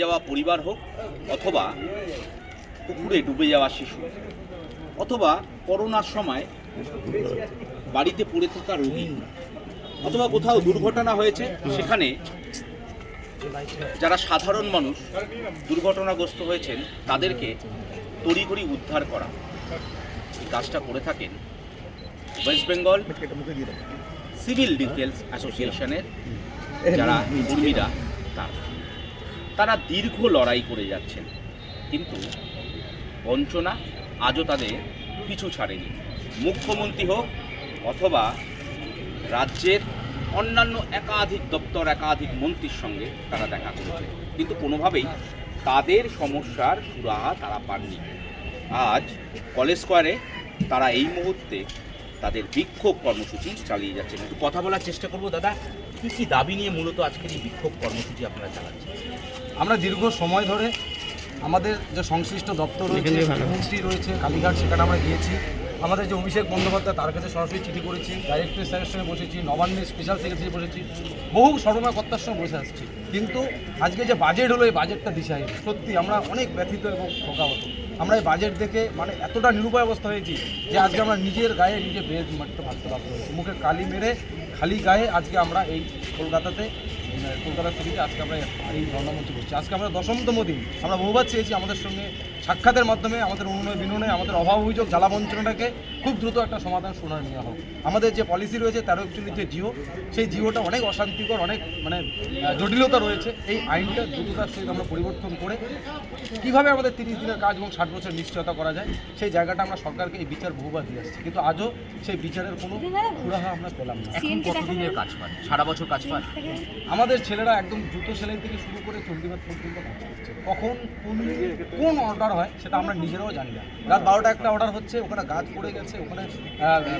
যাওয়া পরিবার হোক অথবা পুকুরে ডুবে যাওয়া শিশু, অথবা করোনার সময় বাড়িতে পড়ে থাকা রোগী, অথবা কোথাও দুর্ঘটনা হয়েছে, সেখানে যারা সাধারণ মানুষ দুর্ঘটনাগ্রস্ত হয়েছেন, তাদেরকে তড়িঘড়ি উদ্ধার করা। এই কাজটা করে থাকেন ওয়েস্ট বেঙ্গল সিভিল ডিফেন্স অ্যাসোসিয়েশনের যারা কর্মীরা তারা। তারা দীর্ঘ লড়াই করে যাচ্ছেন। কিন্তু বঞ্চনা আজও তাদের পিছু ছাড়েনি। মুখ্যমন্ত্রী হোক অথবা রাজ্যের অন্যান্য একাধিক দপ্তর, একাধিক মন্ত্রীর সঙ্গে তারা দেখা করেছে কিন্তু কোনোভাবেই তাদের সমস্যার সুরাহা তারা পাননি। আজ কলেজ স্কোয়ারে তারা এই মুহূর্তে তাদের বিক্ষোভ কর্মসূচি চালিয়ে যাচ্ছেন। একটু কথা বলার চেষ্টা করব, দাদা। কী কী দাবি নিয়ে মূলত আজকের এই বিক্ষোভ কর্মসূচি আপনারা চালাচ্ছেন? আমরা দীর্ঘ সময় ধরে আমাদের যে সংশ্লিষ্ট দপ্তর রয়েছে রয়েছে কালীঘাট সেখানে আমরা গিয়েছি। আমাদের যে অভিষেক বন্দ্যোপাধ্যায় তার কাছে সরাসরি চিঠি করেছি। ডাইরেক্টর স্যারের সঙ্গে বসেছি নবান্নের স্পেশাল সেক্রেটারি বসেছি। বহু সরমাকর্তার সঙ্গে বসে আসছি। কিন্তু আজকে যে বাজেট হলো এই বাজেটটা দিশাহীন সত্যি আমরা অনেক ব্যথিত এবং শোকাহত। আমরা এই বাজেট দেখে মানে এতটা নিরুপায় অবস্থা হয়েছি যে আজকে আমরা নিজের গায়ে নিজে বেদ মাটিতে ভাবতে হয়েছি। মুখে কালি মেরে খালি গায়ে আজকে আমরা এই কলকাতাতে কলকাতা সিটিতে আজকে আমরা এই ধর্ণামঞ্চে বসছি। আজকে আমরা দশমতম দিন। আমরা বহুবার চেয়েছি আমাদের সঙ্গে সাক্ষাতের মাধ্যমে, আমাদের উন্নয়ন বিনয়নে আমাদের অভাব অভিযোগ, জ্বালা বঞ্চনাটাকে খুব দ্রুত একটা সমাধান শোনায় নেওয়া হোক। আমাদের যে পলিসি রয়েছে তেরো একচল্লিশ যে জিও। সেই জিওটা অনেক অশান্তিকর অনেক মানে জটিলতা রয়েছে। এই আইনটা দ্রুততার সহিত আমরা পরিবর্তন করে কীভাবে আমাদের তিরিশ দিনের কাজ এবং ষাট বছর নিশ্চয়তা করা যায় সেই জায়গাটা আমরা সরকারকে এই বিচার বহুবার দিয়ে আসছি। কিন্তু আজও সেই বিচারের কোনো সুরাহা আমরা পেলাম না। এখন কতদিনের কাজ পান সারা বছর কাজ পান আমাদের ছেলেরা একদম জুতো সেলাই থেকে শুরু করে চণ্ডীবাদ পর্যন্ত কাজ করছে। কখন কোন কোন অর্ডার হয় সেটা আমরা নিজেরাও জানি না। রাত বারোটা একটা অর্ডার হচ্ছে ওখানে গাছ পড়ে গেছে ওখানে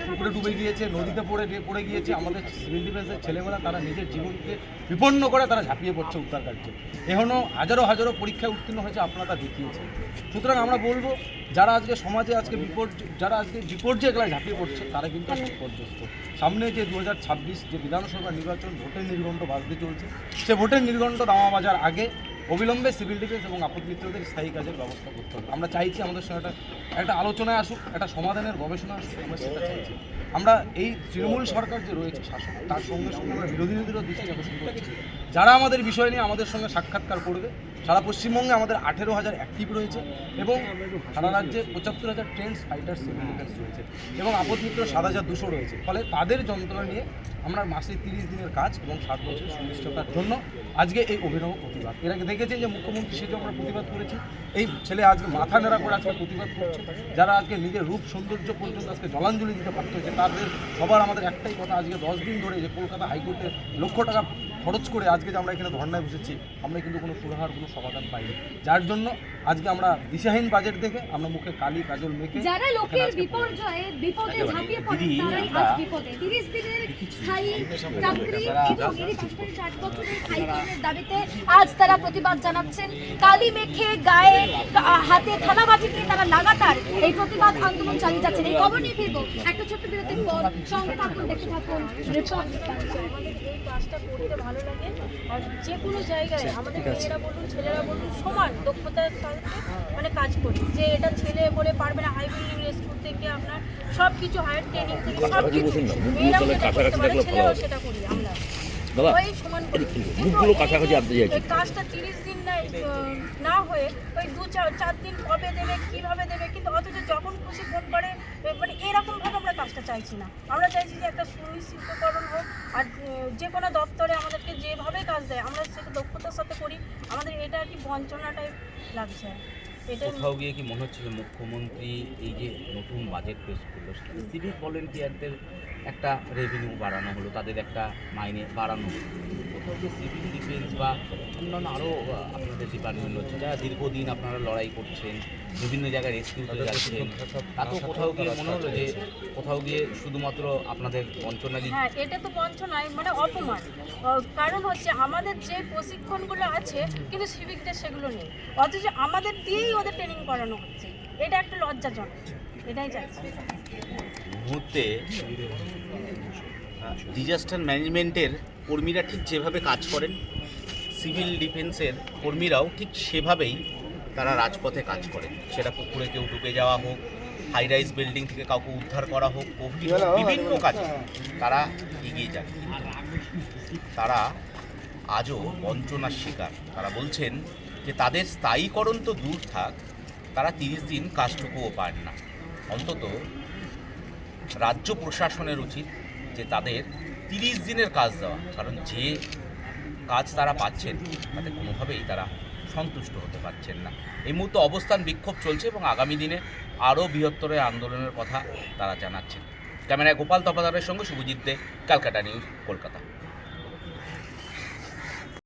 পুকুরে ডুবে গিয়েছে, নদীতে পড়ে পড়ে গিয়েছে। আমাদের সিভিল ডিফেন্সের ছেলেমেয়েরা, তারা নিজের জীবনকে বিপন্ন করে তারা ঝাঁপিয়ে পড়ছে উদ্ধার কার্যে। এখনও হাজারো হাজারো পরীক্ষায় উত্তীর্ণ হয়েছে, আপনারা তা দেখিয়েছেন। সুতরাং আমরা বলব, যারা আজকে সমাজে আজকে বিপর্যয় যারা আজকে বিপর্যয় গেলায় ঝাঁপিয়ে পড়ছে, তারা কিন্তু বিপর্যস্ত। সামনে যে দু হাজার ছাব্বিশ যে বিধানসভা নির্বাচন, ভোটের নির্ঘণ্ট বাজতে চলছে। সে ভোটের নির্ঘণ্ট দামা বাজার আগে অবিলম্বে সিভিল ডিফেন্স এবং আপদ মিত্রদের স্থায়ী কাজের ব্যবস্থা করতে হবে। আমরা চাইছি আমাদের সঙ্গে একটা একটা আলোচনায় আসুক, একটা সমাধানের গবেষণা আসুক, আমরা সেটা চাইছি। আমরা এই তৃণমূল সরকার যে রয়েছে শাসক, তার সঙ্গে সঙ্গে বিরোধী বিরোধীদেরও দৃষ্টি আকর্ষণ করছি। যারা আমাদের বিষয় নিয়ে আমাদের সঙ্গে সাক্ষাৎকার করবে, সারা পশ্চিমবঙ্গে আমাদের আঠেরো হাজার অ্যাক্টিভ রয়েছে এবং সারা রাজ্যে পঁচাত্তর হাজার ট্রেন্স ফাইটার সিভিল রয়েছে এবং আপদ সাত হাজার দুশো রয়েছে। ফলে তাদের যন্ত্রণা নিয়ে আমরা মাসে তিরিশ দিনের কাজ এবং সাত বছরের সুনিশ্চয়তার জন্য আজকে এই অভিনব প্রতিবাদ। এর আগে দেখেছেন যে মুখ্যমন্ত্রী, সেটাও আমরা প্রতিবাদ করেছি। এই ছেলে আজকে মাথা নেড়া করে আজকে প্রতিবাদ করছে। যারা আজকে নিজের রূপ সৌন্দর্য পর্যন্ত আজকে জলাঞ্জলি দিতে পারত হয়েছে, তাদের সবার আমাদের একটাই কথা, আজকে দশ দিন ধরে যে কলকাতা হাইকোর্টে লক্ষ টাকা খরচ করে আজকে যে আমরা এখানে ধর্নায় বসেছি আমরা কিন্তু কোনো সুরাহার কোনো সমাধান পাইনি। যার জন্য আজকে আমরা দিশাহীন বাজেট দেখে আমরা মুখে কালি কাজল মেখে যারা লোকের বিপর্যয়ে বিপদে ঝাঁপিয়ে পড়ে তারাই আজ বিপদে। তিরিশ দিনের স্থায়ী চাকরি এবং এই পাঁচটা ষাট বছরের হাইকোর্টের দাবিতে আজ তারা প্রতিবাদ জানাচ্ছেন। কালি মেখে গায়ে হাতে থালা বাটি নিয়ে তারা লাগাতার এই প্রতিবাদ আন্দোলন চালিয়ে যাচ্ছেন। এই খবর নিয়ে ফিরবো। একটা ছোট্ট বিরতির পর সঙ্গে থাকুন দেখতে থাকুন। রিপোর্ট আমাদের এই কাজটা করতে ভালো লাগে। আর যে কোনো জায়গায় আমাদের মেয়েরা বলুন ছেলেরা বলুন সমান দক্ষতার মানে কাজ করি। যে এটা ছেলে বলে পারবে না হাই বিল্ডিং রেস্কুর থেকে আপনার সব কিছু হায়ার ট্রেনিং থেকে সব কিছু মেয়েরাও যেটা করতে পারে ছেলেরাও সেটা করি আমরা। কাজটা তিরিশ দিন না না হয়ে ওই দু চার চার দিন কবে দেবে কীভাবে দেবে কিন্তু অথচ যখন খুশি ফোন করে মানে এরকম চাইছি না। আমরা চাইছি যে একটা সুনিশ্চিতকরণ হোক, আর যে কোনো দপ্তরে আমাদেরকে যেভাবে কাজ দেয়, আমরা সেটা দক্ষতার সাথে করি। আমাদের এটা আর কি বঞ্চনা টাইপ লাগছে। কোথাও গিয়ে কি মনে হচ্ছে যে মুখ্যমন্ত্রী এই যে নতুন বাজেট পেশ করল সিভিক ভলেন্টিয়ারদের একটা রেভিনিউ বাড়ানো হলো, তাদের একটা মাইনে বাড়ানো হলো। কোথাও গিয়ে সিভিল ডিফেন্স বা অন্যান্য আরও আপনাদের ডিপার্টমেন্ট হচ্ছে। যারা দীর্ঘদিন আপনারা লড়াই করছেন বিভিন্ন জায়গায় রেস্কিউতে যাচ্ছেন তাতেও কোথাও গিয়ে মনে হলো যে কোথাও গিয়ে শুধুমাত্র আপনাদের বঞ্চনালি হ্যাঁ এটা তো বঞ্চনায় মানে অপমান। কারণ হচ্ছে আমাদের যে প্রশিক্ষণগুলো আছে কিন্তু সিভিকদের সেগুলো নেই। অথচ আমাদের দিয়েই ওদের ট্রেনিং করানো হচ্ছে। এটা একটা লজ্জাজনক। এটাই চাইছি মুহূর্তে ডিজাস্টার ম্যানেজমেন্টের কর্মীরা ঠিক যেভাবে কাজ করেন সিভিল ডিফেন্সের কর্মীরাও ঠিক সেভাবেই তারা রাজপথে কাজ করে সেটা পুকুরে কেউ ডুবে যাওয়া হোক হাই রাইজ বিল্ডিং থেকে কাউকে উদ্ধার করা হোক, বিভিন্ন কাজে তারা এগিয়ে যান। তারা আজও বঞ্চনার শিকার। তারা বলছেন যে তাদের স্থায়ীকরণ তো দূর থাক তারা তিরিশ দিন কাজটুকুও পান না। অন্তত রাজ্য প্রশাসনের উচিত যে তাদের তিরিশ দিনের কাজ দেওয়া। কারণ যে কাজ তারা পাচ্ছেন, তাতে কোনোভাবেই তারা সন্তুষ্ট হতে পারছেন না। এই মুহূর্তে অবস্থান বিক্ষোভ চলছে এবং আগামী দিনে আরও বৃহত্তর আন্দোলনের কথা তারা জানাচ্ছেন। ক্যামেরায় গোপাল তপাদারের সঙ্গে শুভজিৎ দে, ক্যালকাটা নিউজ, কলকাতা।